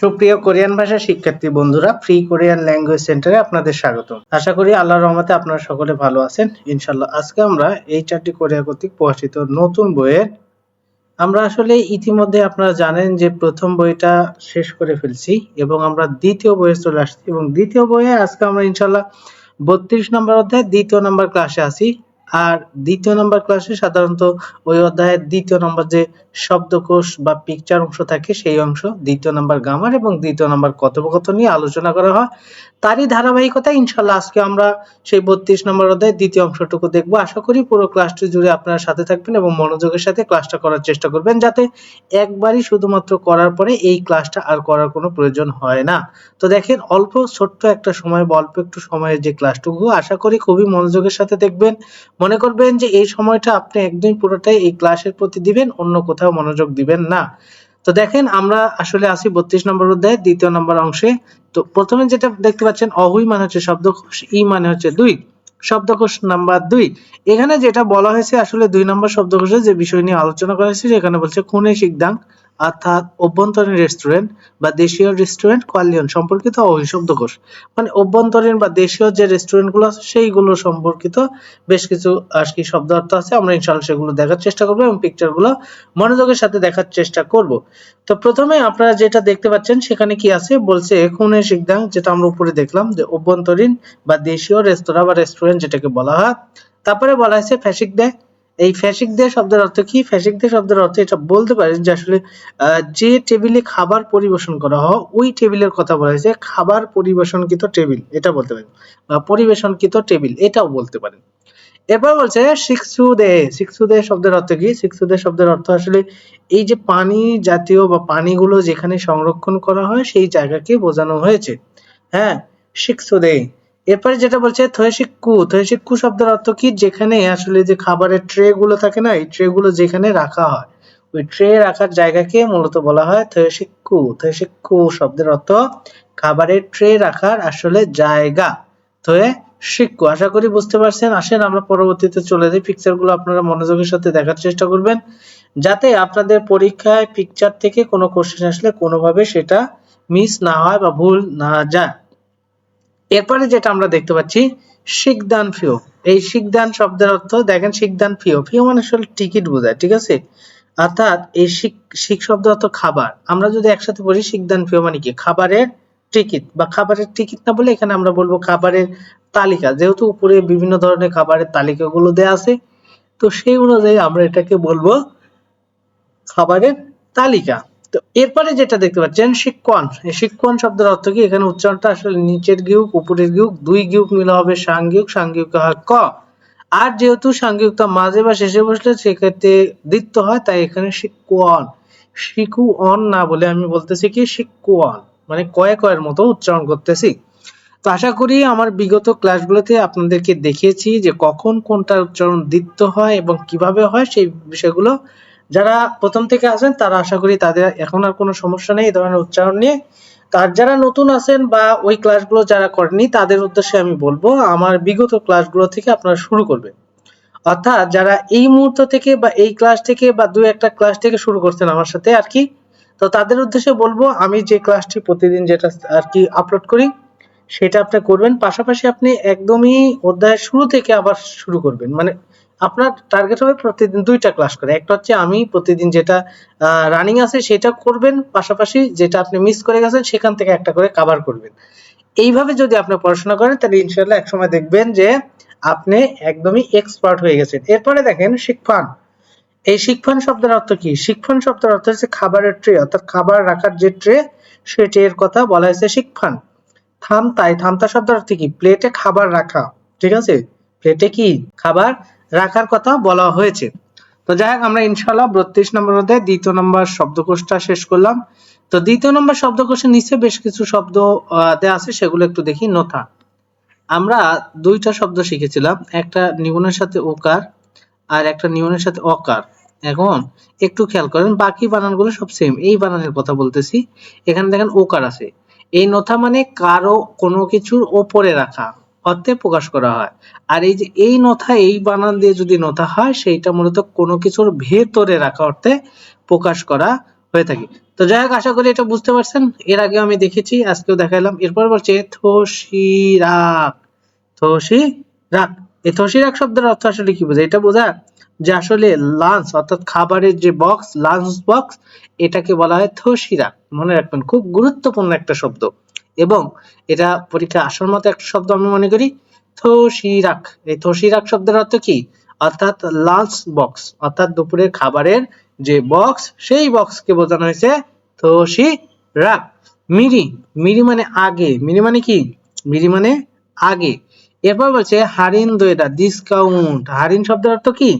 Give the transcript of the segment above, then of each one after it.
সুপ্রিয় কোরিয়ান ভাষা শিক্ষার্থী বন্ধুরা ফ্রি কোরিয়ান ল্যাঙ্গুয়েজ সেন্টারে আপনাদের স্বাগত আশা করি আল্লাহর রহমতে আপনারা সকলে ভালো আছেন। ইনশাল্লাহ আজকে আমরা এই চারটি কোরিয়া কর্তৃক প্রকাশিত নতুন বইয়ের আমরা আসলে ইতিমধ্যে আপনারা জানেন যে প্রথম বইটা শেষ করে ফেলছি এবং আমরা দ্বিতীয় বইয়ে চলে আসছি এবং দ্বিতীয় বইয়ে আজকে আমরা ইনশাল্লাহ বত্রিশ নম্বর অধ্যায় দ্বিতীয় নম্বর ক্লাসে আছি। আর দ্বিতীয় নম্বর ক্লাসে সাধারণত ওই অধ্যায়ের দ্বিতীয় নম্বর যে শব্দকোষ বা পিকচার অংশ থাকে, সেই অংশ দ্বিতীয় নম্বর গামার এবং দ্বিতীয় নম্বর কথোপকথন নিয়ে আলোচনা করা হয়। তারই ধারাবাহিকতা ইনশাল্লাহ আজকে আমরা সেই বত্রিশ নম্বর অধ্যায়ের দ্বিতীয় অংশটুকু দেখব। আশা করি পুরো ক্লাসটি জুড়ে আপনারা সাথে থাকবেন এবং মনোযোগের সাথে ক্লাসটা করার চেষ্টা করবেন যাতে একবারই শুধুমাত্র করার পরে এই ক্লাসটা আর করার কোনো প্রয়োজন হয় না। তো দেখেন, অল্প ছোট্ট একটা সময় বা অল্প একটু সময়ের যে ক্লাসটুকু আশা করি খুবই মনোযোগের সাথে দেখবেন। মনে করবেন যে এই সময়টা আপনি একদম পুরোটাই এই ক্লাসের প্রতি দিবেন, অন্য কোথাও মনোযোগ দিবেন না। তো দেখেন, আমরা আসলে আসি বত্রিশ নম্বর অধ্যায়, দ্বিতীয় নম্বর অংশে। তো প্রথমে যেটা দেখতে পাচ্ছেন, অহুই মানে হচ্ছে শব্দকোষ, ই মানে হচ্ছে দুই, শব্দকোষ নাম্বার দুই। এখানে যেটা বলা হয়েছে, আসলে দুই নম্বর শব্দকোষে যে বিষয় নিয়ে আলোচনা করা হয়েছে, সেখানে বলছে খুনে শিকদাং অর্থাৎ অভ্যন্তরীণ রেস্টুরেন্ট বা দেশীয় রেস্টুরেন্ট কোয়ালিয়ন সম্পর্কিত ওই শব্দকোষ মানে অভ্যন্তরীণ বা দেশীয় যে রেস্টুরেন্টগুলো আছে, সেইগুলো সম্পর্কিত বেশ কিছু আর কি শব্দ অর্থ আছে। আমরা ইনশাআল্লাহ সেগুলো দেখার চেষ্টা করব এবং পিকচারগুলো মনোযোগের সাথে দেখার চেষ্টা করব। তো প্রথমে আপনারা যেটা দেখতে পাচ্ছেন, সেখানে কি আছে? বলছে খুনে শিকদাং যেটা আমরা উপরে দেখলাম, যে অভ্যন্তরীণ বা দেশীয় রেস্তোরাঁ বা রেস্টুরেন্ট যেটাকে বলা হয়। তারপরে বলা হয়েছে ফ্যাসিক দেয় এই ফ্যাসিক দে শব্দের অর্থ কি? ফ্যাসিক দে শব্দের অর্থ এটা বলতে পারেন যে আসলে যে টেবিলে খাবার পরিবেশন করা হয়, ওই টেবিলের কথা বলা হয়েছে, খাবার পরিবেশনকৃত টেবিল এটা বলতে পারেন। বা পরিবেশনকৃত টেবিল এটাও বলতে পারেন। এরপর বলছে শিক্ষু দে শিক্ষু দে শব্দের অর্থ কি? শিক্ষু দে শব্দের অর্থ আসলে এই যে পানি জাতীয় বা পানিগুলো যেখানে সংরক্ষণ করা হয়, সেই জায়গাকে বোঝানো হয়েছে। হ্যাঁ শিক্ষু দে এরপরে যেটা বলছে থয়েশিক্কু থয়েশিক্কু শব্দের অর্থ কি? যেখানে আসলে যে খাবারের ট্রে গুলো থাকে না, এই ট্রে গুলো যেখানে রাখা হয়। ওই ট্রে রাখার জায়গাকে মূলত বলা হয় থয়েশিক্কু থয়েশিক্কু শব্দের অর্থ খাবারের ট্রে রাখার আসলে জায়গা। থয়ে শিক্ষু আশা করি বুঝতে পারছেন। আসেন, আমরা পরবর্তীতে চলে যাই। পিকচারগুলো আপনারা মনোযোগের সাথে দেখার চেষ্টা করবেন। যাতে আপনাদের পরীক্ষায় পিকচার থেকে কোনো কোশ্চেন আসলে কোনোভাবে সেটা মিস না হয় বা ভুল না যায়। এরপরে যেটা আমরা দেখতে পাচ্ছি, শিকদান ফিও। এই শিখদান শব্দের অর্থ, দেখেন শিকদান ফিও। ফিও মানে আসলে টিকিট বোঝায়, ঠিক আছে? অর্থাৎ এই শিখ শিখ শব্দ অর্থ খাবার। আমরা যদি একসাথে বলি শিকদান ফিও মানে কি? খাবারের টিকিট। বা খাবারের টিকিট না বলে এখানে আমরা বলব খাবারের তালিকা। যেহেতু উপরে বিভিন্ন ধরনের খাবারের তালিকাগুলো দেয়া আছে, তো সেই অনুযায়ী আমরা এটাকে বলব খাবারের তালিকা। তো এরপরে যেটা দেখতে পাচ্ছেন, শিক্ষণ। এই শিক্ষণ শব্দের অর্থ কি? এখানে উচ্চারণটা আসলে নিচের গিউক, উপরের গিউক, দুই গিউক মিলে হবে সাংগিক সাংগিক হয় ক। আর যেহেতু সাংগিকটা মাঝে বা শেষে বসলে সেক্ষেত্রে দ্বিত্ব হয়, তাই এখানে শিক্ষণ। শিকু অন না বলে আমি বলতেছি কি শিক্ষণ মানে কয়ে কয়ের মতো উচ্চারণ করতেছি। তো আশা করি আমার বিগত ক্লাসগুলোতে আপনাদেরকে দেখিয়েছি যে কখন কোনটার উচ্চারণ দ্বিত্ব হয় এবং কীভাবে হয় সেই বিষয়গুলো যারা প্রথম থেকে আছেন, তারা আশা করি তাদের এখন আর কোনো সমস্যা নেই, এই ধরনের উচ্চারণ নিয়ে। তার যারা নতুন আছেন বা ওই ক্লাসগুলো যারা করেনি তাদের উদ্দেশ্যে আমি বলব, আমার বিগত ক্লাসগুলো থেকে আপনারা শুরু করবেন। অর্থাৎ যারা এই মুহূর্ত থেকে বা এই ক্লাস থেকে বা দু একটা ক্লাস থেকে শুরু করছেন আমার সাথে আর কি, তো তাদের উদ্দেশ্যে বলব, আমি যে ক্লাসটি প্রতিদিন যেটা আর কি আপলোড করি, সেটা আপনি করবেন। পাশাপাশি আপনি একদমই অধ্যায়ের শুরু থেকে আবার শুরু করবেন। মানে আপনার টার্গেট হবে প্রতিদিন দুইটা ক্লাস করে। একটা হচ্ছে আমি প্রতিদিন যেটা রানিং আছে সেটা করবেন, পাশাপাশি যেটা আপনি মিস করে গেছেন সেখান থেকে একটা করে কভার করবেন। এইভাবে যদি আপনি পড়াশোনা করেন, তাহলে ইনশাল্লাহ একসময় দেখবেন যে আপনি একদমই এক্সপার্ট হয়ে গেছেন। এরপরে দেখেন শিক্ষণ। এই শিক্ষণ শব্দের অর্থ কি? শিক্ষণ শব্দের অর্থ হচ্ছে খাবারের ট্রে অর্থাৎ খাবার রাখার যে ট্রে সে ট্রের কথা বলা হয়েছে শিক্ষণ। থামতাই থামতা শব্দের অর্থ কি? প্লেটে খাবার রাখা। ঠিক আছে? প্লেটে কি? খাবার রাখার কথা বলা হয়েছে। তো যাই হোক, আমরা ইনশাল্লাহ বত্রিশ নম্বর অধ্যায় দ্বিতীয় নম্বর শব্দকোষটা শেষ করলাম। তো দ্বিতীয় নম্বর শব্দকোষের নিচে বেশ কিছু শব্দ দেয়া আছে, সেগুলো একটু দেখি। নথা। আমরা দুইটা শব্দ শিখেছিলাম, একটা নিউনের সাথে ওকার আর একটা নিউনের সাথে অকার। এখন একটু খেয়াল করেন, বাকি বানানগুলো সব সেম এই বানানের কথা বলতেছি, এখানে দেখেন ওকার আছে। এই নথা মানে কারও কোনো কিছুর ওপরে রাখা। অর্থে প্রকাশ করা হয়। আর এই যে এই নথা, এই বানান দিয়ে যদি নথা হয়, সেইটা মূলত কোনো কিছুর ভেতরে রাখা অর্থে প্রকাশ করা হয়ে থাকে। তো যাই হোক, আশা করি এটা বুঝতে পারছেন। এর আগে আমি দেখেছি, আজকেও দেখাইলাম। এরপর বলছে থসিরাক। থসিরাক। এই থসিরাক শব্দের অর্থ আসলে কি বোঝায়? এটা বোঝা যে আসলে লাঞ্চ অর্থাৎ খাবারের যে বক্স লাঞ্চ বক্স এটাকে বলা হয় থসিরাক। মনে রাখবেন, খুব গুরুত্বপূর্ণ একটা শব্দ। এবং এটা পরীক্ষা আসার মতো একটা শব্দ আমি মনে করি থসিরাক। এই থসিরাক শব্দের অর্থ কি? অর্থাৎ লাঞ্চ বক্স অর্থাৎ দুপুরের খাবারের যে বক্স সেই বক্সকে বোঝানো হয়েছে থসিরাক। মিরি মিরি মানে আগে। মিরি মানে কি? মিরি মানে আগে। এরপর বলছে হারিন দইদা ডিসকাউন্ট হারিন শব্দের অর্থ কি?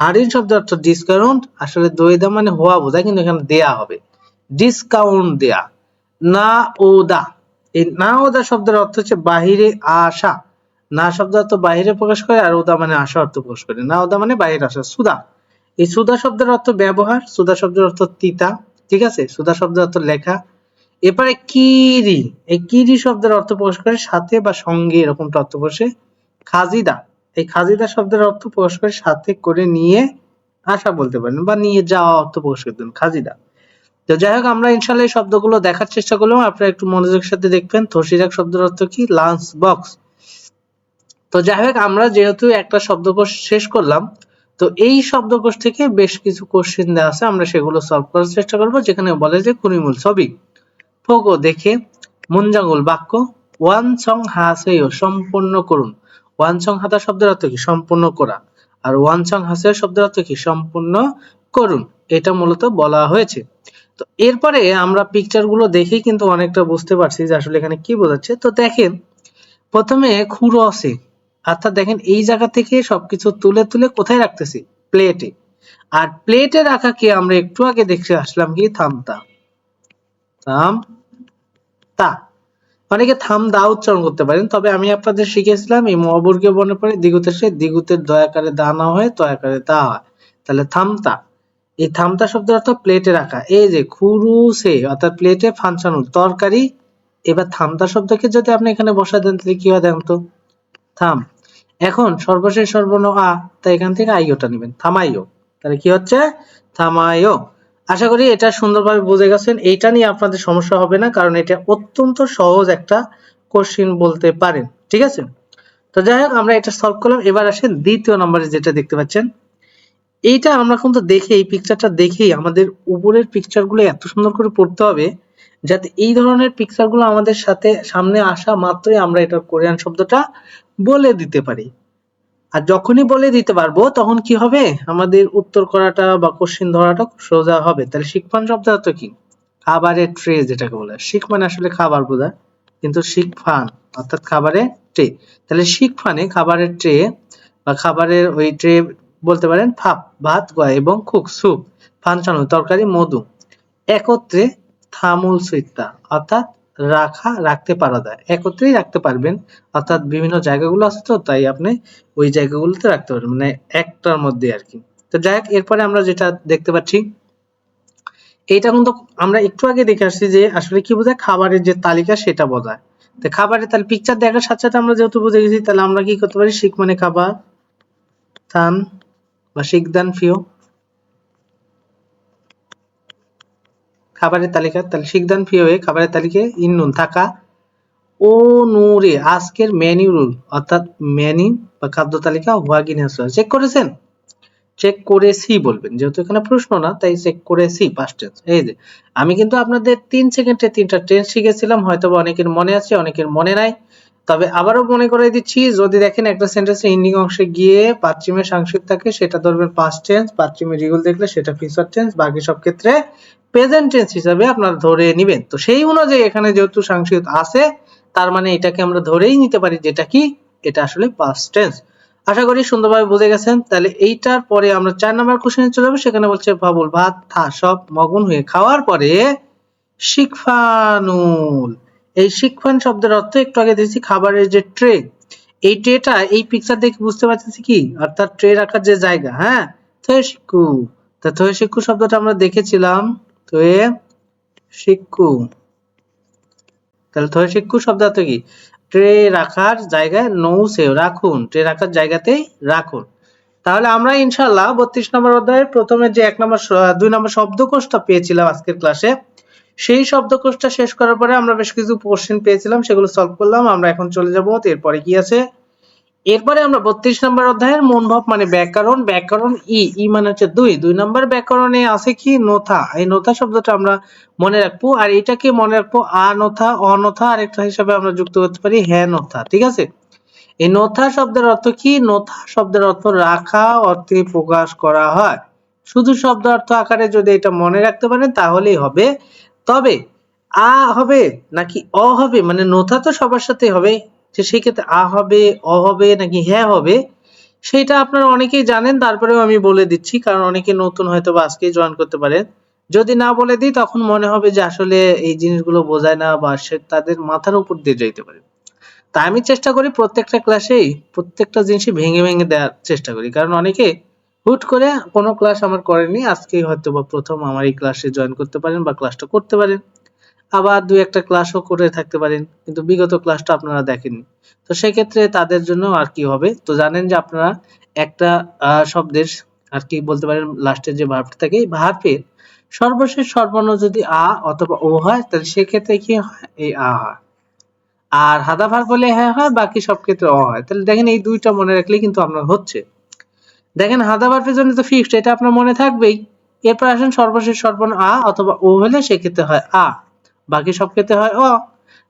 হারিন শব্দের অর্থ ডিসকাউন্ট আসলে দইদা মানে হওয়া বোঝায়, কিন্তু এখানে দেয়া হবে। ডিসকাউন্ট দেয়া। না ওদা এই না ওদা শব্দের অর্থ হচ্ছে বাহিরে আসা। না শব্দ অর্থ বাহিরে প্রকাশ করে আর ওদা মানে আসা অর্থ প্রকাশ করে। না ওদা মানে বাহিরে আসা, সুদা। এই সুদা শব্দের অর্থ ব্যবহার, সুদা শব্দের অর্থ তিতা, ঠিক আছে? সুদা শব্দের অর্থ লেখা। এরপরে কিরি, এই কিরি শব্দের অর্থ প্রকাশ করে সাথে বা সঙ্গে, এরকমটা অর্থ বসে খাজিদা। এই খাজিদা শব্দের অর্থ প্রকাশ করে সাথে করে নিয়ে আসা বলতে পারেন বা নিয়ে যাওয়া অর্থ প্রকাশ করতেন খাজিদা। তো যাই হোক, আমরা ইনশাল্লাহ এই শব্দগুলো দেখার চেষ্টা করলাম। আপনারা একটু মনোযোগের সাথে দেখবেন। থসিরাক শব্দের অর্থ কি? Lunch box. তো যাই হোক, আমরা যেহেতু একটা শব্দকোষ শেষ করলাম, তো এই শব্দকোষ থেকে বেশ কিছু কোশ্চেন দেওয়া আছে। আমরা সেগুলো সলভ করার চেষ্টা করব, যেখানে বলে যে কুনিমুল ছবি। ফোগো দেখে মুনজাঙ্গুল বাক্য, ওয়ান সং হাসেও সম্পূর্ণ করুন। ওয়ান সং হাতা শব্দের অর্থ কি? সম্পূর্ণ করা। আর ওয়ান সং হাসেও শব্দের অর্থ কি? সম্পূর্ণ করুন। এটা মূলত বলা হয়েছে। তো এরপরে আমরা পিকচারগুলো দেখেই কিন্তু অনেকটা বুঝতে পারছি যে আসলে এখানে কি বোঝাচ্ছে। তো দেখেন, প্রথমে খুঁড়ো আছে অর্থাৎ দেখেন এই জায়গা থেকে সবকিছু তুলে তুলে কোথায় রাখতেছি? প্লেটে আর প্লেটে রাখাকে আমরা একটু আগে দেখে আসলাম কি? থামতা। থাম তা। অনেকে থাম দা উচ্চারণ করতে পারেন, তবে আমি আপনাদের শিখেছিলাম এই মহাবর্গীয় বর্ণের পরে, দিগুতের সে দিগুতের দয়াকারে দা না হয়, তয়াকারে দা হয়। তাহলে থামতা। এই থামতা শব্দের অর্থ প্লেটে রাখা। এই যে খুরুসে অর্থাৎ প্লেটে ফাংশন তরকারি, এবার থামতা শব্দকে যদি আপনি এখানে বসা দেন, তাহলে কি হয় দেখুন তো? থাম। এখন সর্বশেষ সর্বর্ণ আ, তাই এখান থেকে আইওটা নেবেন। থামাইও। তাহলে কি হচ্ছে? থামাইও। আশা করি এটা সুন্দরভাবে বুঝে গেছেন। এইটা নিয়ে আপনাদের সমস্যা হবে না, কারণ এটা অত্যন্ত সহজ একটা কোশ্চিন বলতে পারেন। ঠিক আছে? তো যাই হোক, আমরা এটা সলভ করলাম। এবার আসেন দ্বিতীয় নম্বরে যেটা দেখতে পাচ্ছেন। এইটা আমরা কিন্তু দেখে, এই পিকচারটা দেখেই আমাদের উপরের পিকচারগুলো এত সুন্দর করে পড়তে হবে, যাতে এই ধরনের পিকচারগুলো আমাদের সাথে, সামনে আসা মাত্রই আমরা এটার কোরিয়ান শব্দটা বলে দিতে পারি। আর যখনই বলে দিতে পারব, তখন কি হবে? আমাদের উত্তর করাটা বা কোশ্চিন ধরাটা সোজা হবে। তাহলে শিখফান শব্দ অর্থ কি? খাবারের ট্রে যেটাকে বলে। শিখ মানে আসলে খাবার বোঝায় কিন্তু শিখফান, অর্থাৎ খাবারের ট্রে তাহলে শিখফানে খাবারের ট্রে বা খাবারের ওই ট্রে বলতে পারেন ফাপ ভাত, গয় এবং খুক সুপ ফানসানো তরকারি, মধু। একত্রে থামুল সুইত্তা অর্থাৎ রাখা, রাখতে পারা যায়। একত্রেই রাখতে পারবেন, অর্থাৎ বিভিন্ন জায়গাগুলো আছে তো, তাই আপনি ওই জায়গাগুলোতে রাখতে পারবেন মানে একটার মধ্যে আর কি। তো যাই হোক, এরপরে আমরা যেটা দেখতে পাচ্ছি, এইটা কিন্তু আমরা একটু আগে দেখে আসছি যে আসলে কি বোঝায় খাবারের যে তালিকা সেটা বোঝায়। তো খাবারের তাহলে পিকচার দেখার সাথে সাথে আমরা যেহেতু বুঝে গেছি, তাহলে আমরা কি করতে পারি? শিখ মানে খাবার থান বা ফিও। খাবারের তালিকা তাহলে শিখদান ফিওয়ে খাবারের তালিকায় ইন্নুন থাকা। ও নূরে, আজকের মেনু রুল অর্থাৎ মেনু বা খাদ্য তালিকা ওয়াগিন চেক করেছেন? চেক করেছি বলবেন, যেহেতু এখানে প্রশ্ন না, তাই চেক করেছি এই যে, আমি কিন্তু আপনাদের তিন সেকেন্ডে তিনটা টেন্স শিখেছিলাম হয়তো অনেকের মনে আছে, অনেকের মনে নাই। তবে আবারও মনে করে দিচ্ছি, যদি দেখেন একটা সেন্টেন্সে এন্ডিং অংশে গিয়ে পাশ্চিমের সাংস্কৃতিক থাকে, সেটা ধরবেন পাস্ট টেন্স পাশ্চিমের রিগুল দেখলে সেটা ফিউচার টেন্স বাকি সব ক্ষেত্রে প্রেজেন্ট টেন্স হিসাবে আপনারা ধরে নেবেন। তো সেই অনুযায়ী এখানে যেহেতু সাংস্কৃতিক আছে, তার মানে এটাকে আমরা ধরেই নিতে পারি যেটা কি? এটা আসলে পাস্ট টেন্স আশা করি সুন্দরভাবে বুঝে গেছেন। তাহলে এইটার পরে আমরা চার নাম্বার কোশ্চেনে চলে যাব, সেখানে বলছে বাবুল ভাত থা সব মগন হয়ে খাওয়ার পরে শিখফানুল। এই শিখফান শব্দের অর্থ একটু আগে দিয়েছি খাবারের যে ট্রে এই ট্রেটা এই পিকচার দেখে বুঝতে পারতেছি কি? অর্থাৎ ট্রে রাখার যে জায়গা হ্যাঁ? থয়ে শিক্ষু তা থয়ে শিক্ষু শব্দটা আমরা দেখেছিলাম থয়ে শিক্ষু তাহলে থয়ে শিক্ষু শব্দ অর্থ কি? ট্রে রাখার জায়গায় নৌসে রাখুন ট্রে রাখার জায়গাতেই রাখুন। তাহলে আমরা ইনশাল্লাহ বত্রিশ নম্বর অধ্যায়ের প্রথমে যে এক নম্বর দুই নম্বর শব্দকোষটা পেয়েছিলাম আজকের ক্লাসে সেই শব্দকোষটা শেষ করার পরে আমরা বেশ কিছু কোশ্চেন পেয়েছিলাম, সেগুলো সলভ করলাম, আমরা এখন চলে যাব এরপরে কি আছে? এরপরে আমরা বত্রিশ নম্বর অধ্যায়ের মন ভাব মানে ব্যাকরণ ব্যাকরণ ই ই মানে হচ্ছে দুই দুই নম্বর ব্যাকরণে আছে কি? নথা। এই নথা শব্দটা আমরা মনে রাখব, আর এটাকে মনে রাখব আ নথা অনথা আরেকটা হিসাবে আমরা যুক্ত করতে পারি হ্যাঁ নথা, ঠিক আছে? এই নথা শব্দের অর্থ কি? নথা শব্দের অর্থ রাখা, অর্থে প্রকাশ করা হয়। শুধু শব্দ অর্থ আকারে যদি এটা মনে রাখতে পারেন, তাহলেই হবে। তবে আ হবে নাকি অ হবে? মানে নথা তো সবার সাথে হবে। যে সেক্ষেত্রে আ হবে, অ হবে, নাকি হ্যাঁ হবে, সেটা আপনারা অনেকেই জানেন। তারপরেও আমি বলে দিচ্ছি, কারণ অনেকে নতুন হয়তো বা আজকেই জয়েন করতে পারেন। যদি না বলে দিই, তখন মনে হবে যে আসলে এই জিনিসগুলো বোঝায় না বা সে তাদের মাথার উপর দিয়ে যাইতে পারে। তাই আমি চেষ্টা করি প্রত্যেকটা ক্লাসেই প্রত্যেকটা জিনিসই ভেঙে ভেঙে দেওয়ার চেষ্টা করি। কারণ অনেকে হুট করে কোনো ক্লাস আমার করেনি, আজকেই হয়তো বা প্রথম আমার এই ক্লাসে জয়েন করতে পারেন বা ক্লাসটা করতে পারেন। আবার দুই একটা ক্লাসও করে থাকতে পারেন, কিন্তু বিগত ক্লাসটা আপনারা দেখেননি। তো সেক্ষেত্রে তাদের জন্য আর কি হবে? তো জানেন যে আপনারা একটা শব্দের আর কি বলতে পারেন লাস্টের যে ভার্বটা থাকে, এই ভার্বের সর্বশেষ সর্বর্ণ যদি আ অথবা ও হয়, তাহলে সেক্ষেত্রে কি হয়? এই আ আর হাদা ভার্ব বলে হ্যাঁ হয়, বাকি সব ক্ষেত্রে অ হয়। তাহলে দেখেন এই দুইটা মনে রাখলে কিন্তু আপনার হচ্ছে। দেখেন হাদা ভার্বের জন্য তো ফিক্সড এটা আপনার মনে থাকবেই। এরপর আসেন সর্বশেষ সর্বর্ণ আ অথবা ও হলে সেক্ষেত্রে হয় আ, বাকি সব ক্ষেত্রে হয় অ।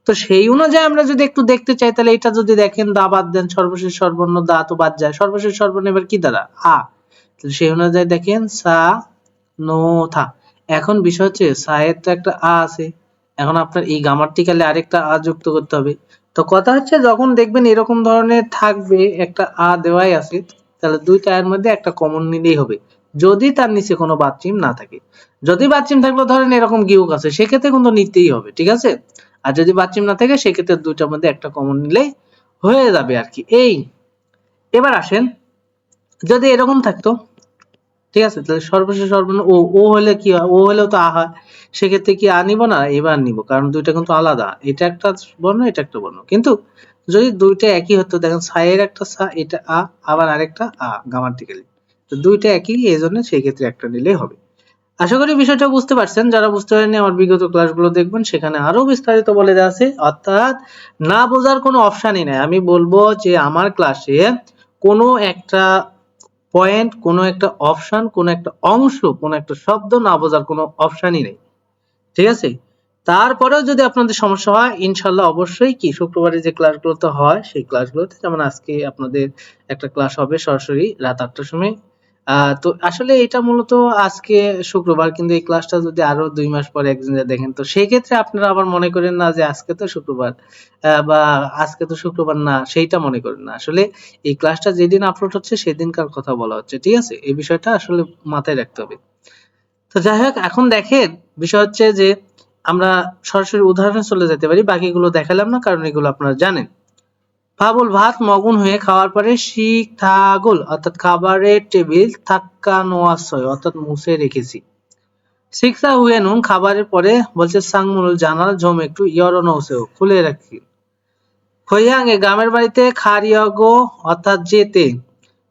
তো সেই অনুযায়ী আমরা যদি একটু দেখতে চাই, তাহলে এটা যদি দেখেন, দা বাদ দেন, সর্বশেষ সর্বর্ণ দা তো বাদ যায়। সর্বশেষ সর্বর্ণ এবার কি দ্বারা আ। তাহলে সেই অনুযায়ী দেখেন, সা, নো, থা। এখন বিষয় হচ্ছে, সায়ের তো একটা আ আছে। এখন আপনার এই গ্রামাটিক্যালে আরেকটা আ যুক্ত করতে হবে। তো কথা হচ্ছে, যখন দেখবেন এরকম ধরনের থাকবে, একটা আ দেওয়াই আছে তাহলে দুইটা এর মধ্যে একটা কমন নিলেই হবে। যদি তার নিচে কোনো বাথচিম না থাকে। যদি বাথচিম থাকলে ধরেন এরকম গিউক আছে, সেক্ষেত্রে কিন্তু নিতেই হবে, ঠিক আছে? আর যদি বাথচিম না থাকে, সেক্ষেত্রে দুইটার মধ্যে একটা কমন নিলেই হয়ে যাবে আর কি। এই, এবার আসেন। যদি এরকম থাকতো, ঠিক আছে? তাহলে সর্বশেষ সর্বর্ণ ও ও হলে কি হয়? ও হলেও তো আ হয়। সেক্ষেত্রে কি আ নিব না? এবার নিব, কারণ দুইটা কিন্তু আলাদা। এটা একটা বর্ণ, এটা একটা বর্ণ। কিন্তু যদি দুইটা একই হতো, দেখেন সায়ের একটা সা, এটা আ, আবার আরেকটা আ গ্রামাটিক্যালি তো দুইটা একই, এই জন্য সেই ক্ষেত্রে একটা নিলেই হবে। আশা করি বিষয়টা বুঝতে পারছেন। যারা বুঝতে পারেননি, আমার বিগত ক্লাসগুলো দেখবেন, সেখানে আরও বিস্তারিত বলে দেওয়া আছে। অর্থাৎ, না বোঝার কোনো অপশনই নাই। আমি বলব যে আমার ক্লাসে কোনো একটা পয়েন্ট কোনো একটা অপশন, কোনো একটা অংশ, কোনো একটা শব্দ না বোঝার কোনো অপশনই নেই। ঠিক আছে? তারপরেও যদি আপনাদের সমস্যা হয়, ইনশাল্লাহ অবশ্যই কি শুক্রবারে যে ক্লাসগুলোতে হয়, সেই ক্লাসগুলোতে যেমন আজকে আপনাদের একটা ক্লাস হবে সরাসরি রাত আটটার সময়। তো আসলে এটা মূলত আজকে শুক্রবার, কিন্তু এই ক্লাসটা যদি আরও দুই মাস পরে একদিন দেখেন, তো সেই ক্ষেত্রে আপনারা আবার মনে করেন না যে আজকে তো শুক্রবার বা আজকে তো শুক্রবার না, সেইটা মনে করেন না। আসলে এই ক্লাসটা যেদিন আপলোড হচ্ছে সেদিনকার কথা বলা হচ্ছে, ঠিক আছে? এই বিষয়টা আসলে মাথায় রাখতে হবে। তো যাই হোক, এখন দেখেন, বিষয় হচ্ছে যে আমরা সরাসরি উদাহরণে চলে যেতে পারি, বাকিগুলো দেখালাম না, কারণ এগুলো আপনারা জানেন। পাবল ভাত মগুন হয়ে খাওয়ার পরে শিখ থাগল, অর্থাৎ খাবারের টেবিল থাক্কা নোয়াশয় অর্থাৎ মুছে রেখেছি। শিক্ষা হুয়ে নুন খাবারের পরে বলছে, সাংমুল জানাল, ঝোম একটু ইয়র নৌসেও খুলে রাখি। খৈয়াঙ্গে গ্রামের বাড়িতে খারিয়াগো, অর্থাৎ যেতে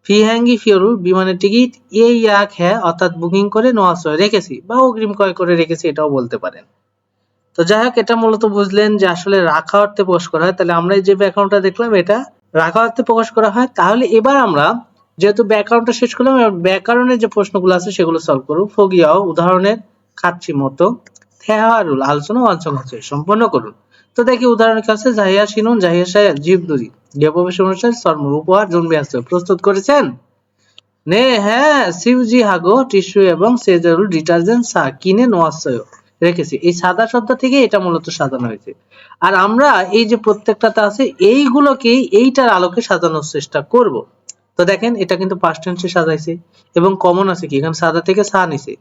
ফিহ্যাঙ্গি ফিওরু বিমানের টিকিট, এই ইয়াক হ্যাঁ অর্থাৎ বুকিং করে নোয়াশয় রেখেছি, বা অগ্রিম ক্রয় করে রেখেছি, এটাও বলতে পারেন। তো যাই হোক, এটা মূলত বুঝলেন যে আসলে রাখা অর্থে প্রকাশ করা হয়। তাহলে আমরা যে ব্যাকরণটা দেখলাম, এটা রাখা অর্থে প্রকাশ করা হয়। তাহলে এবার আমরা যেহেতু ব্যাকরণটা শেষ করলাম ব্যাকরণের যে প্রশ্নগুলো আছে সেগুলো সলভ করব। ফগিয়াও উদাহরণের খাচ্ছি মতো। থেহারুল আলোচনা অঞ্চল হচ্ছে সম্পন্ন করুন। তো দেখি উদাহরণের কাছে জাহিয়া শিনুন জাহিয়া সাহেব জীবদুরি গেপবেশ অনুসারে সর্ম উপহার, জন্মে আসতে প্রস্তুত করেছেন? নে হ্যাঁ শিবজি হাগো, টিস্যু এবং সেজারুল ডিটারজেন্ট সা কিনে নোয়াশয় রেখেছি। এই সাদা শব্দ থেকে এটা মূলত সাজানো হয়েছে। আর আমরা এই যে প্রত্যেকটাতে আছে, এইগুলোকেই এইটার আলোকে সাজানোর চেষ্টা করব। তো দেখেন, এটা কিন্তু পাস্ট টেন্সে সাজাইছে এবং কমন আছে কি? এখানে সাদা থেকে সা নিছে।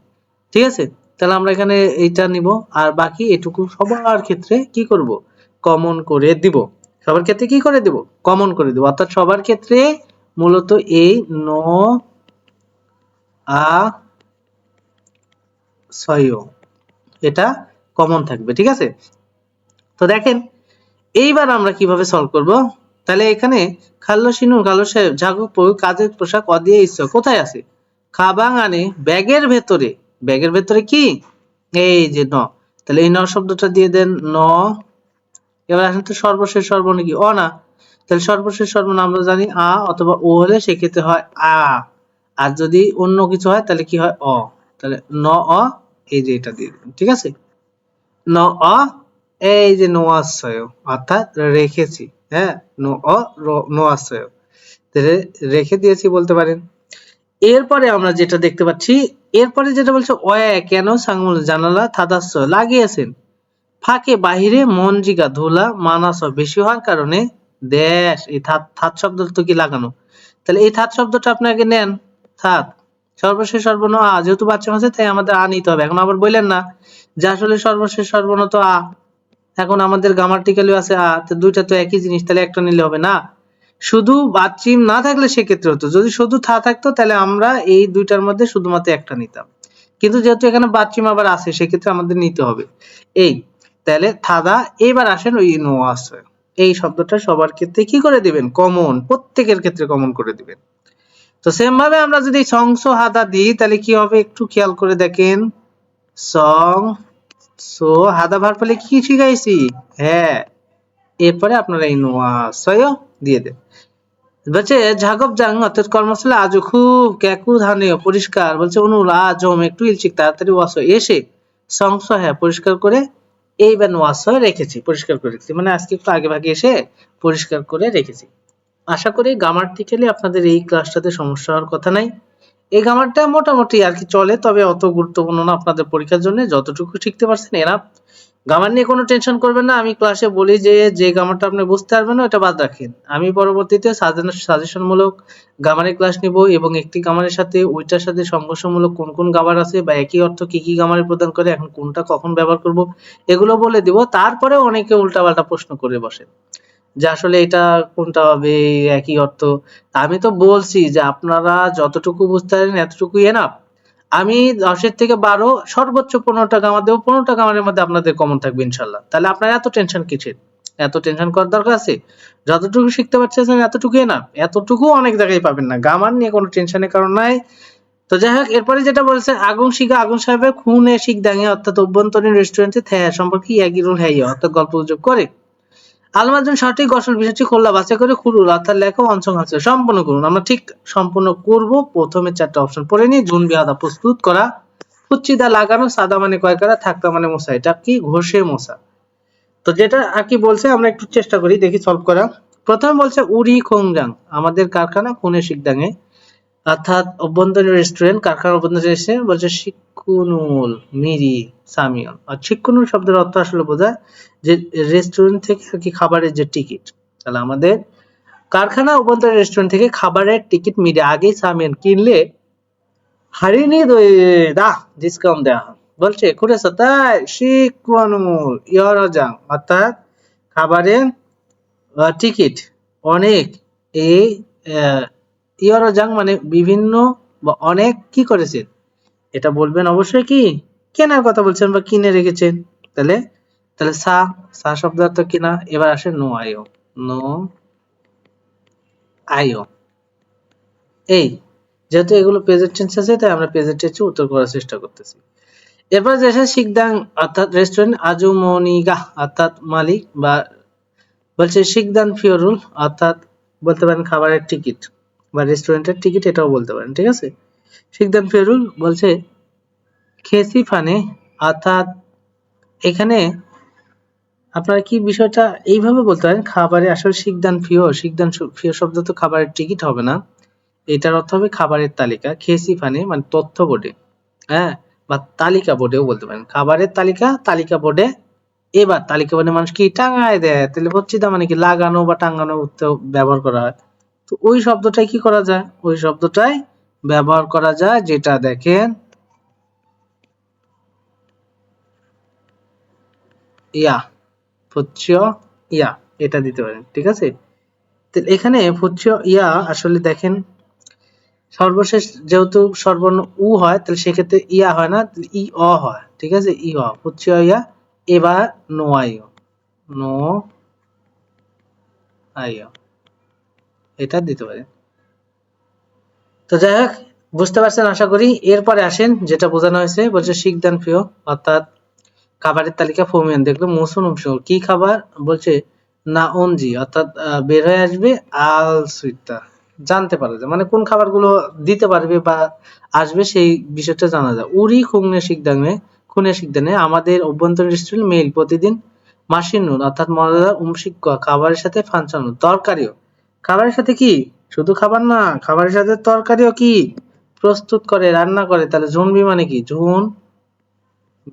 ঠিক আছে? তাহলে আমরা এখানে এইটা নিব, আর বাকি এটুকু সবার ক্ষেত্রে কি করব? কমন করে দিব। সবার ক্ষেত্রে কি করে দিব? কমন করে দিব। অর্থাৎ সবার ক্ষেত্রে মূলত এই ন, আ, ছয়। এটা কমন থাকবে, ঠিক আছে? তো দেখেন, এইবার আমরা কীভাবে সলভ করব? তাহলে এখানে খাল্লো, সিনুর কালো সাহেব পো- কাজের পোশাক, অদিয়ে ইচ্ছা কোথায় আছে? খাবাং আনে, ব্যাগের ভেতরে। ব্যাগের ভেতরে কি? এই যে ন। তাহলে এই ন শব্দটা দিয়ে দেন ন। এবার আসেন তো সর্বশেষ সর্বর্ণ কি অ না। তাহলে সর্বশেষ সর্বর্ণ আমরা জানি আ অথবা ও হলে সেক্ষেত্রে হয় আ। আর যদি অন্য কিছু হয়, তাহলে কি হয় অ? তাহলে ন, অ এই যে এটা দিয়ে ঠিক আছে? ন অ, এই যে নোয়াশ্রয় অর্থাৎ রেখেছি হ্যাঁ? নো অ নোয়াশ্রয় রেখে দিয়েছি বলতে পারেন। এরপরে আমরা যেটা দেখতে পাচ্ছি, এরপরে যেটা বলছে অয়া কেন সাংমুল জানালা থাদাস্য লাগিয়েছেন? ফাঁকে বাহিরে মনজিকা ধুলা মানাস বেশি হওয়ার কারণে দেশ, এই থাত থাত শব্দ তো কি লাগানো? তাহলে এই থাত শব্দটা আপনাকে নেন থাত সর্বশেষ সর্বর্ণ আ যেহেতু বাচ্চা আছে তাই আমাদের আ নিতে হবে। এখন আবার বললেন না যে আসলে সর্বশেষ সর্বর্ণ তো আ। এখন আমাদের গ্রামাটিক্যালিও আছে আ, তো দুইটা তো একই জিনিস, তাহলে একটা নিলে হবে না। শুধু বাচ্চিম না থাকলে সেক্ষেত্রে হতো যদি শুধু থা থাকতো, তাহলে আমরা এই দুইটার মধ্যে শুধুমাত্র একটা নিতাম। কিন্তু যেহেতু এখানে বাচ্চিম আবার আছে, সেক্ষেত্রে আমাদের নিতে হবে। এই, তাহলে থাদা, এবার আসেন ওই নো আছে এই শব্দটা সবার ক্ষেত্রে কি করে দিবেন? কমন প্রত্যেকের ক্ষেত্রে কমন করে দিবেন। তো সেম ভাবে আমরা যদি সংস হাদা দিই, তাহলে কি হবে একটু খেয়াল করে দেখেন। সং, সো হাদা ভার ফলে কি শিখাইছি? হ্যাঁ এরপরে আপনারা এই নোয়াশয় দিয়ে দেন। বলছে, ঝাগব জাং, অর্থাৎ কর্মস্থলে আজও খুব ক্যাকু ধানীয়, পরিষ্কার। বলছে অনুর আজম একটু ইলচিক, তাড়াতাড়ি ওয়াশ এসে সংস হ্যাঁ পরিষ্কার করে এইবার ওয়াশ রেখেছি, পরিষ্কার করে রেখেছি। মানে আজকে একটু আগে ভাগে এসে পরিষ্কার করে রেখেছি। আশা করি গ্রামাটিক্যালি আপনাদের এই ক্লাসটাতে সমস্যা হওয়ার কথা নাই। এই গ্রামারটা মোটামুটি আর কি চলে, তবে অত গুরুত্বপূর্ণ না আপনাদের পরীক্ষার জন্য, যতটুকু শিখতে পারছেন এরা গ্রামার নিয়ে কোনো টেনশন করবেন না, আমি ক্লাসে বলি যে যে গ্রামারটা আপনি বুঝতে পারবেন না, ওটা বাদ রাখেন। আমি পরবর্তীতে সাজেশন মূলক গ্রামারের ক্লাস নিব এবং একটি গ্রামারের সাথে ওইটার সাথে সংঘর্ষমূলক কোন কোন গ্রামার আছে বা একই অর্থ কি কি গ্রামারে প্রদান করে, এখন কোনটা কখন ব্যবহার করব, এগুলো বলে দিব। তারপরে অনেকে উল্টাপাল্টা প্রশ্ন করে বসে যে আসলে এটা কোনটা হবে একই অর্থ। আমি তো বলছি যে আপনারা যতটুকু বুঝতে পারেন এতটুকু এনাফ আমি দশের থেকে বারো, সর্বোচ্চ পনেরোটা গামা দেবো পনেরোটা গামারের মধ্যে আপনাদের কমন থাকবে ইনশাল্লাহ। তাহলে আপনার এত টেনশন কিসের? এত টেনশন করার দরকার আছে? যতটুকু শিখতে পারছেন এতটুকু না এতটুকু অনেক জায়গায় পাবেন না। গামার নিয়ে কোনো টেনশনের কারণ নাই। তো যাই হোক, এরপরে যেটা বলছে, আগুন শিখা, আগুন সাহেবের খুনে শিখ দাঙে অর্থাৎ অভ্যন্তরীণ রেস্টুরেন্টে থেয়া সম্পর্কে একই রুল হ্যাঁ অর্থাৎ গল্প গুজব করে। আলমাজন সঠিক আসল বিষয়টি খোলা বাছাই করে খুরুল অর্থাৎ লেখা অংশ আছে। সম্পূর্ণ করুন। আমরা ঠিক সম্পূর্ণ করব। প্রথমে চারটা অপশন পড়ে নিই। জুন বিহাদা প্রস্তুত করা। ফুচ্চিদা লাগানো, সাদা মানে কয় করা, থাকতা মানে মশা। এটা কি? ঘষে মশা। তো যেটা আর কি বলছে, আমরা একটু চেষ্টা করি, দেখি সলভ করা। প্রথমে বলছে উড়ি খোংজাং। আমাদের কারখানা খুনে শিকদাঙে? অর্থাৎ অভ্যন্তরীণ রেস্টুরেন্ট, কারখানার অভ্যন্তরীণ রেস্টুরেন্ট বলছে শিক্ষুনুল মিরি সামিয়ন। আর শিক্ষুনুল শব্দের অর্থ আসলে বোঝায় যে রেস্টুরেন্ট থেকে আর কি খাবারের যে টিকিট। তাহলে আমাদের কারখানা অভ্যন্তরীণ রেস্টুরেন্ট থেকে খাবারের টিকিট মিলে আগে সামিয়ন কিনলে হারিনি দা ডিসকাউন্ট দেওয়া হয়। বলছে করে তাই শিক্ষুনুল ইয়রজাং অর্থাৎ খাবারের টিকিট অনেক এই ইয়রজাং মানে বিভিন্ন বা অনেক কি করেছেন এটা বলবেন অবশ্যই কি? কেনার কথা বলছেন বা কিনে রেখেছেন? তাহলে তাহলে সা সা শব্দ অর্থ কিনা এবার আসে নো আয়ো নো আয়ো এই, যেহেতু এগুলো প্রেজেন্ট টেন্স আছে, তাই আমরা প্রেজেন্ট টেন্সে উত্তর করার চেষ্টা করতেছি। এরপর যে আছে শিকদাং, অর্থাৎ রেস্টুরেন্ট আজুমনিগা, অর্থাৎ মালিক বা বলছে শিকদান ফিওরুল, অর্থাৎ বলতে পারেন খাবারের টিকিট বা রেস্টুরেন্টের টিকিট এটাও বলতে পারেন, ঠিক আছে? শিকদান ফিওরুল বলছে, খেসি ফানে, অর্থাৎ এখানে আপনারা কি বিষয়টা এইভাবে বলতে পারেন? খাবারে আসলে শিকদান ফিও শিকদান শু- ফিও শব্দ তো খাবারের টিকিট হবে না। এটার অর্থ হবে খাবারের তালিকা, খেসি ফানে মানে তথ্য বোর্ডে হ্যাঁ? বা তালিকা বোর্ডেও বলতে পারেন। খাবারের তালিকা তালিকা বোর্ডে, এবার তালিকা বোর্ডে মানুষ কি টাঙায় দেয়? তাহলে বচ্চিদা মানে কি লাগানো বা টাঙানো ব্যবহার করা হয়। তো ওই শব্দটাই কি করা যায়? ওই শব্দটাই ব্যবহার করা যায় যেটা দেখেন ইয়া ফুচ্ছ ইয়া, এটা দিতে পারেন, ঠিক আছে? এখানে ফুচ্ছ ইয়া আসলে দেখেন সর্বশেষ যেহেতু সর্বর্ণ উ হয়, তাহলে সেক্ষেত্রে ইয়া হয় না ই অ হয়, ঠিক আছে? ই অ ফুচ্ছ ইয়া, এবার নো আইও নো আইও এটা দিতে পারেন তো যাই হোক, বুঝতে পারছেন আশা করি। এরপরে আসেন, যেটা বোঝানো হয়েছে, বলছে শিখদান প্রিয়, অর্থাৎ খাবারের তালিকা ফোমিয়ান দেখল মুসুন অংশ কি খাবার? বলছে না অনজি অর্থাৎ বের হয়ে আসবে আল সুইটটা। জানতে পারা যায়। মানে কোন খাবারগুলো দিতে পারবে বা আসবে সেই বিষয়টা জানা যায়। উরি খুংনে শিকদাংনে, খুনে শিকদানে আমাদের অভ্যন্তরীণ রেস্টুরেন্ট মেল প্রতিদিন মাসির নুন, অর্থাৎ মজাদার উমশিক খাবারের সাথে ফাঞ্চানো তরকারিও খাবারের সাথে কি? শুধু খাবার না, খাবারের সাথে তরকারিও কি? প্রস্তুত করে, রান্না করে, তাহলে জুনবি মানে কি? জুন,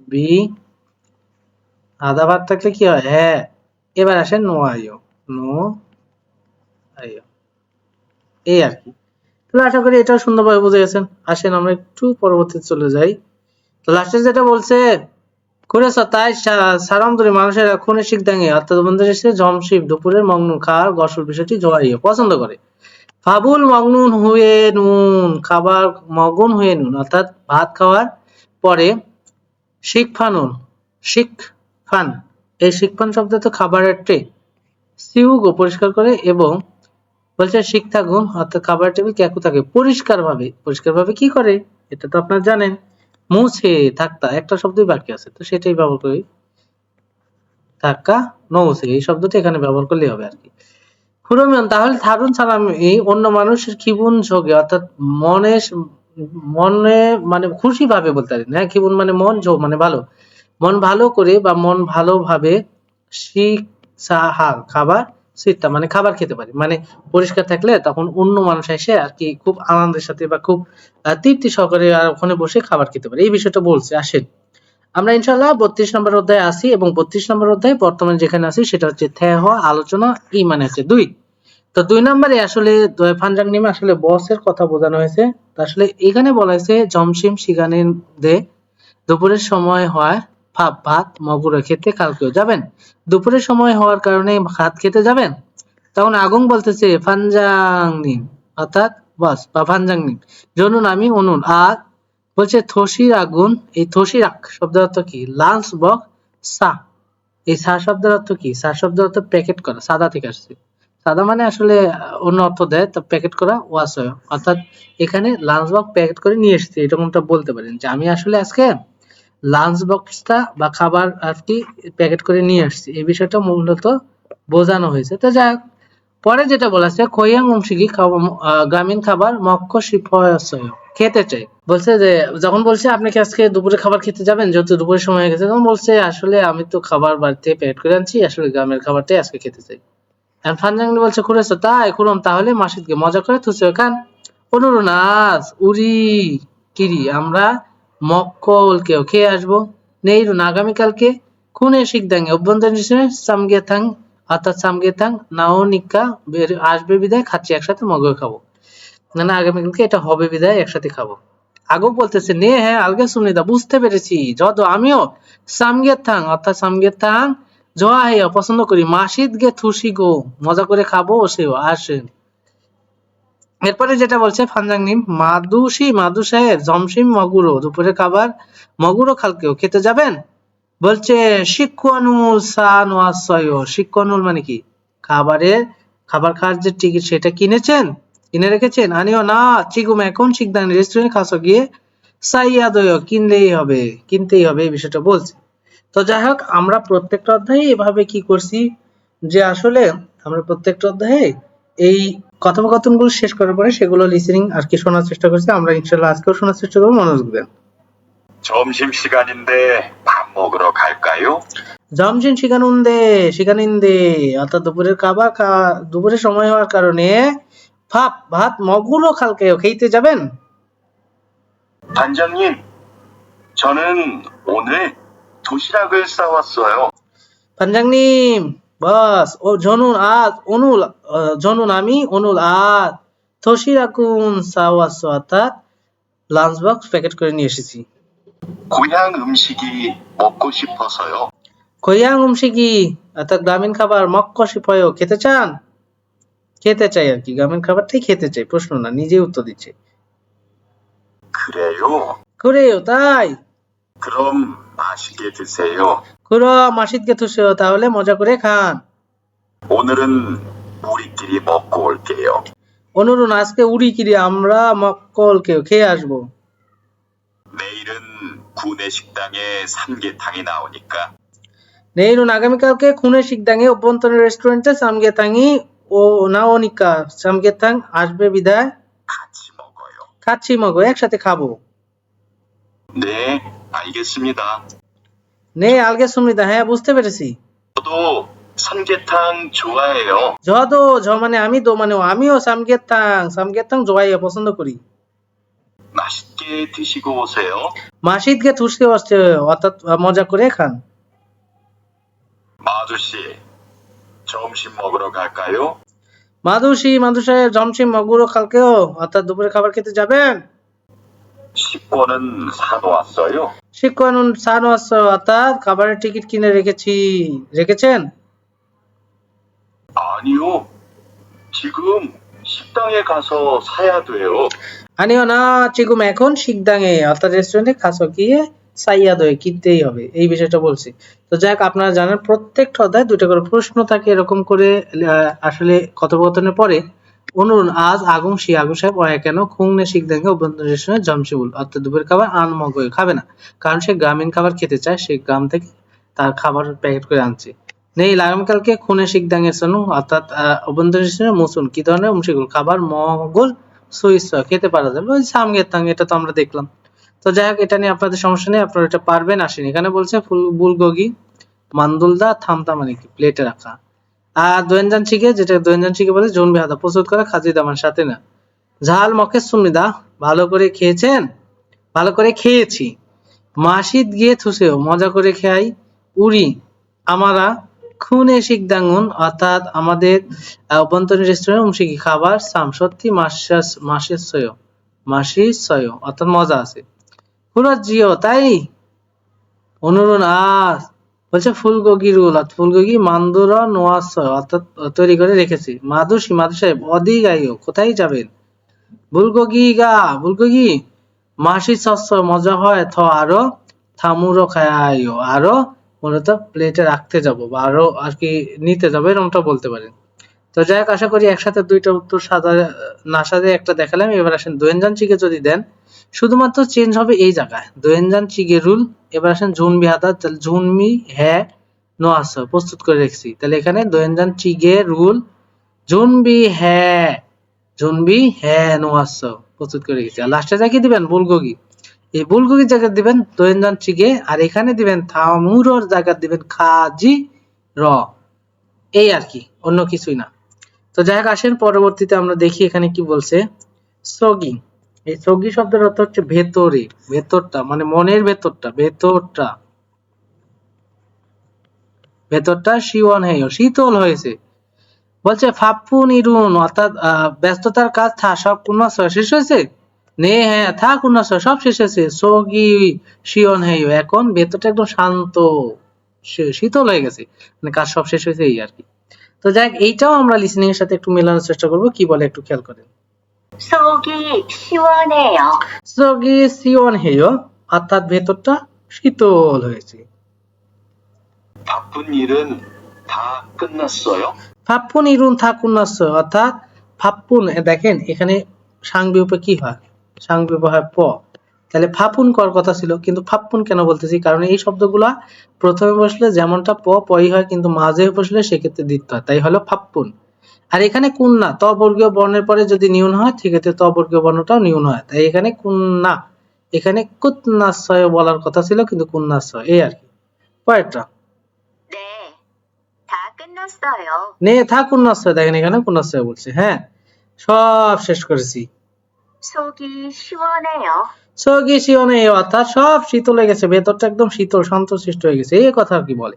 বি, আদা ভাত থাকলে কি হয়? হ্যাঁ। এবার আসেন নো আইও। নো আয়ো এই আর কি। তাহলে আশা করি এটাও সুন্দরভাবে বুঝে গেছেন। আসেন, আমরা একটু পরবর্তীতে চলে যাই। তো লাস্টে যেটা বলছে করেছ, তাই সা- সারামদুরি মানুষের খুনে শিখ দাঙ্গে অর্থাৎ বন্ধু এসে জমশিব দুপুরের মগ্ন খাওয়ার গসল বিষয়টি জোয়ারিয়ে পছন্দ করে। ফাবুল মগনুন হয়ে নুন, খাবার মগন হয়ে নুন, অর্থাৎ ভাত খাওয়ার পরে শিখ ফানুন শিখ ফান। এই শিখফান শব্দ তো খাবারের ট্রে। সিউগো পরিষ্কার করে এবং বলছে শিখ থাকুন, অর্থাৎ খাবার টেবিল ক্যাকু থাকে। পরিষ্কার ভাবে পরিষ্কার ভাবে কি করে? এটা তো আপনারা জানেন। মুছে থাকতা একটা শব্দই বাকি আছে, তো সেটাই ব্যবহার করি। থাকা নৌসে এই শব্দটি এখানে ব্যবহার করলেই হবে আর কি খুরমিয়ন তাহলে থারুন এই অন্য মানুষের খিবুন ঝোগে অর্থাৎ মনে মনে মানে খুশি ভাবে বলতে পারি হ্যাঁ খিবুন মানে মন ঝো মানে ভালো। মন ভালো করে বা মন ভালোভাবে শিখ সাহা খাবার সিটটা মানে খাবার খেতে পারি। মানে পরিষ্কার থাকলে তখন অন্য মানুষ এসে আর কি খুব আনন্দের সাথে বা খুব তৃপ্তি সহকারে আর ওখানে বসে খাবার খেতে পারে। এই বিষয়টা বলছে, আসেন। আমরা ইনশাল্লাহ বত্রিশ নম্বর অধ্যায়ে আসি এবং বত্রিশ নম্বর অধ্যায়ে বর্তমানে যেখানে আছি সেটা হচ্ছে থে হওয়া আলোচনা ই মানে হচ্ছে দুই। তো দুই নম্বরে আসলে ফানজাং নিমে আসলে বসের কথা বোঝানো হয়েছে। আসলে এখানে বলা হয়েছে জমসিম সিগানের দে, দুপুরের সময় হয় ভাত ভাত মগুরা খেতে কালকেও যাবেন। দুপুরের সময় হওয়ার কারণে ভাত খেতে যাবেন। তখন আগুন বলতেছে, ফানজাং নিন। অর্থাৎ, বস, বা ফানজাং নিন। জনুন, আমি অনুন। আর বলছে, থসির আগুন। এই থসির আক শব্দের অর্থ কি? লাঞ্চ বক সা। এই সা শব্দের অর্থ কি? সা শব্দের অর্থ প্যাকেট করা, সাদা থেকে আসছে। সাদা মানে আসলে অন্য অর্থ দেয়, তো প্যাকেট করা হয় অর্থাৎ এখানে লাঞ্চ বক্স প্যাকেট করে নিয়ে এসেছি, এরকমটা বলতে পারেন যে, আমি আসলে আজকে লাঞ্চ বক্সটা বা খাবার আর কি প্যাকেট করে নিয়ে আসছি। এই বিষয়টা মূলত বোঝানো হয়েছে। তো যাই হোক, পরে যেটা বলা আছে খৈয়াং অংশিকি গ্রামীণ খাবার মক্ষ শিফয়সয় খেতে চাই। বলছে যে যখন বলছে আপনি কি আজকে দুপুরে খাবার খেতে যাবেন? যেহেতু দুপুরের সময় হয়ে গেছে তখন বলছে আসলে আমি তো খাবার বাড়িতে প্যাকেট করে আনছি আসলে গ্রামের খাবারটাই আজকে খেতে চাই। ফানজাংলি বলছে খুঁড়েছো তাই? খুলুম তাহলে মাসিদকে মজা করে তুসে খান অনুরুনাস উরি কিরি আমরা মক্কল কেউ খেয়ে আসব নেইরুন আগামীকালকে খুনে শিখদাঙ্গে অভ্যন্তরীণ হিসেবে সামগে থাং অর্থাৎ সামগে থাং নাও নিকা আসবে বিদায়, খাচ্ছি একসাথে মগে খাব। না আগামীকালকে এটা হবে বিদায়, একসাথে খাব। আগেও বলতেছে, নে হ্যাঁ আলগে সুনিদা বুঝতে পেরেছি যত আমিও সামগে থাং অর্থাৎ সামগে থাং জয়া পছন্দ করি মাসিদ গে থুসি গো, মজা করে খাব, সেও আসেন। এরপরে যেটা বলছে ফানজাংনিম মাদুসি মাদু সাহেব জমসিম মগুরো দুপুরে খাবার, মগুরো খালকেও খেতে যাবেন? বলছে শিক্ষানুল সান ওয়াসয় শিক্ষানুল মানে কি? খাবারের, খাবার খাওয়ার যে টিকিট, সেটা কিনেছেন? কিনে রেখেছেন? আনিও না, চিকুম, এখন শিখদান রেস্টুরেন্ট খাসো গিয়ে সাইয়াদয়, কিনলেই হবে, কিনতেই হবে, এই বিষয়টা বলছে। তো যাই হোক, আমরা প্রত্যেকটা অধ্যায়ে এভাবে কি করছি যে আসলে আমরা প্রত্যেকটা অধ্যায়ে এই কথোপকথনগুলো শেষ করার পরে সেগুলো লিসেনিং আর কি শোনার চেষ্টা করছি আমরা ইনশাল্লাহ আজকেও শোনার চেষ্টা করবো মনোযোগ দেন 점심시간인데 밥 먹으러 갈까요? জমজিন শিকানুন্দে শিকানিন্দে অর্থাৎ দুপুরের খাবার খা- দুপুরের সময় হওয়ার কারণে ভাত ভাত মগুলো খালকে খেতে যাবেন 반장님, 저는 오늘 도시락을 싸왔어요. পাঞ্জাংনিম বাস ও জনুন আজ অনুল আহ, জনুন আমি অনুল আজ থসিরাকুন সাওয়াস অর্থাৎ লাঞ্চ বক্স প্যাকেট করে নিয়ে এসেছি 고향 음식이 먹고 싶어서요. খৈয়াং উমশিকি অর্থাৎ গ্রামীণ খাবার মক্কসি পয় খেতে চান খেতে চাই আর কি গ্রামীণ খাবারটাই খেতে চাই প্রশ্ন না নিজেই উত্তর দিচ্ছে 그래요? করেও তাই 그럼 맛있게 드세요. 그럼 맛있게 드세요. তাহলে মজা করে খান. 오늘은 우리끼리 먹고 올게요. 오늘은 আজকে 우리끼리 আমরা 먹고 올게요. খেয়ে 내일은 구내 식당에 삼계탕이 나오니까 내일은 আগামীকালকে খুনে শিকদাঙে অভ্যন্তরীণ রেস্টুরেন্টে সামগেতাঙি ও নাওনিকা সামগেতাং আসবে বিদায় 같이 먹어요. কাচ্ছি মগো একসাথে খাব 네, 알겠습니다. নে আলগে সুমিদা হ্যাঁ বুঝতে পেরেছি 저도 삼계탕 좋아해요. যদো ঝ মানে আমি দো মানে আমিও সামগেতাং সামগেতাং জোয়াইয়া পছন্দ করি 맛있게 드시고 오세요. মাসিদকে ঠুসকে বসছে অর্থাৎ মজা করে খান 마두 씨, 점심 먹으러 갈까요? মাধুসী মাধু সাহেব জমসিম মগুরো কালকেও অর্থাৎ দুপুরে খাবার খেতে যাবেন 식권은 사놓았어요. শিক্ষণ সানো আসছো অর্থাৎ খাবারের টিকিট কিনে রেখেছি রেখেছেন 아니요. 지금 식당에 가서 사야 돼요. আনিও না চিগুম এখন শিকদাঙে অর্থাৎ রেস্টুরেন্টে খাসো গিয়ে সাইয়া দয়ে কিনতেই হবে এই বিষয়টা বলছি তো যাক আপনারা জানেন প্রত্যেকটা অধ্যায় দুটো করে প্রশ্ন থাকে এরকম করে আহ, আসলে কথোপকথনের পরে অনুরণ আজ আগুন শি আগুন সাহেব ওয়া কেন খুংনে শিকদাঙে অভ্যন্তরীণ রেস্টুরেন্ট জমশিবুল। অর্থাৎ দুপুরের খাবার আন মগয় খাবে না, কারণ সে গ্রামীণ খাবার খেতে চায়, সে গ্রাম থেকে তার খাবার প্যাকেট করে আনছে। নেই আগামীকালকে খুনে শিকদাঙের জন্য অর্থাৎ অভ্যন্তরীণ রেস্টুরেন্ট মুসুন। কি ধরনের মুশিগুল খাবার মগল সুইস খেতে পারা যাবে। ওই সামগেতাং এটা তো আমরা দেখলাম। তো যাই হোক, এটা নিয়ে আপনাদের সমস্যা নেই, আপনারা এটা পারবেন, আসেন। এখানে বলছে ফুল বুলগগি মান্দুলদা থামতা মানে কি, প্লেটে রাখা। আর দোয়েনজান চিকে যেটা দোয়েনজান চিকে বলে, জোন বেহাদা, প্রস্তুত করা খাজি দামার সাথে না। ঝাল মকে সুমিদা ভালো করে খেয়েছেন? ভালো করে খেয়েছি। মাসিদ গিয়ে থুসেও, মজা করে খাই উড়ি আমারা খুনে শিকদাঙ্গুন অর্থাৎ আমাদের অভ্যন্তরীণ রেস্টুরেন্ট মুশিকি খাবার, সাম, সত্যি, মাসাস মাসের সয় মাসি সয় অর্থাৎ মজা আছে। পুরো জিও, তাই? অনুরণ আস বলছে ফুলগগি রুল অর্থাৎ ফুলগগি মান্দুর নোয়াস অর্থাৎ তৈরি করে রেখেছি। মাদুসি মাদু সাহেব অদিগাইও কোথায় যাবেন? বুলগগি গা বুলগগি মাসি শস্য মজা হয়, থ, আরও থামুরো খায়াইও আরও মূলত প্লেটে রাখতে যাব বা আরও আর কি নিতে যাব, এরকমটা বলতে পারেন। তো যাই হোক, আশা করি একসাথে দুইটা উত্তর সাদা, না সাজে একটা দেখালাম। এবার আসেন দোয়েনজান চিকে যদি দেন শুধুমাত্র চেঞ্জ হবে এই জায়গায়। দোয়েনজান চিগে রুল এবার আসেন জুনবি হাতা তাহলে জুনমি হ্যাঁ নো আস প্রস্তুত করে রেখেছি। তাহলে এখানে দোয়েনজান চিগে রুল জুনবি হ্যাঁ জুনবি হ্যাঁ নো আস প্রস্তুত করে রেখেছি। আর লাস্টে যা কি দিবেন? বুলগগি এই বুলগগি জায়গা দিবেন দোয়েনজান চিগে আর এখানে দিবেন থামুরর জায়গা দিবেন খাজি র এই আর কি, অন্য কিছুই না। তো যাই হোক, আসেন পরবর্তীতে আমরা দেখি এখানে কি বলছে। সগি এই সগি শব্দের অর্থ হচ্ছে ভেতরে, ভেতরটা মানে মনের ভেতরটা ভেতরটা। ভেতরটা শিওন হেয় শীতল হয়েছে। বলছে ফাপ্পু নিরুন, অর্থাৎ ব্যস্ততার কাজ থা, সব কোন শেষ হয়েছে? নে হ্যাঁ থা কোন সব শেষ হয়েছে। সগি শিওন হেয় এখন ভেতরটা একদম শান্ত শীতল হয়ে গেছে। মানে কাজ সব শেষ হয়েছে এই আর কি। তো যাই এইটাও আমরা লিসনিং এর সাথে একটু মেলানোর চেষ্টা করব, কি বলে একটু খেয়াল করেন। 속이 시원해요. সগি সিওন হেয় অর্থাৎ ভেতরটা শীতল হয়েছে 바쁜 일은 다 끝났어요? ফাপ্পুন ইরুন থাকুন্নাস অর্থাৎ ফাপ্পুন এ দেখেন এখানে সাংবিউপে কি হয় সাংবিউপ হয় প তাহলে ফাপুন কর কথা ছিল কিন্তু ফাপ্পুন কেন বলতেছি কারণ এই শব্দগুলা প্রথমে বসলে যেমনটা প পই হয় কিন্তু মাঝে বসলে সেক্ষেত্রে দ্বিত্ব হয় তাই হলো ফাপ্পুন আর এখানে কুন্না তবর্গীয় বর্ণের পরে যদি নিউন হয় সেক্ষেত্রে তবর্গীয় বর্ণটাও নিউন হয়। তাই এখানে কুন্না এখানে কুতনাশ্রয় বলার কথা ছিল কিন্তু কুন্নাশয় এই আর কি। পরেরটা। নে থা কুন্নাশ্রয় দেখেন এখানে কুন্নাশ্রয় বলছে হ্যাঁ। সব শেষ করেছি। সব শীতল হয়ে গেছে ভেতরটা একদম শীতল শান্ত সৃষ্টি হয়ে গেছে এই কথা আর কি বলে।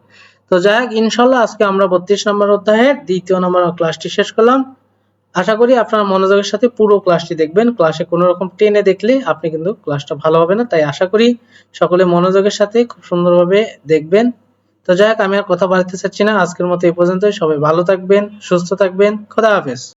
তো যাই হোক ইনশাল্লাহ আজকে আমরা বত্রিশ নম্বর অধ্যায়ের দ্বিতীয় নম্বর ক্লাসটি শেষ করলাম। আশা করি আপনারা মনোযোগের সাথে পুরো ক্লাসটি দেখবেন। ক্লাসে কোনো রকম টেনে দেখলে আপনি কিন্তু ক্লাসটা ভালো হবে না, তাই আশা করি সকলে মনোযোগের সাথে খুব সুন্দরভাবে দেখবেন। তো যাই হোক, আমি আর কথা বাড়াতে চাচ্ছি না। আজকের মতো এই পর্যন্তই। সবাই ভালো থাকবেন, সুস্থ থাকবেন। খোদা হাফেজ।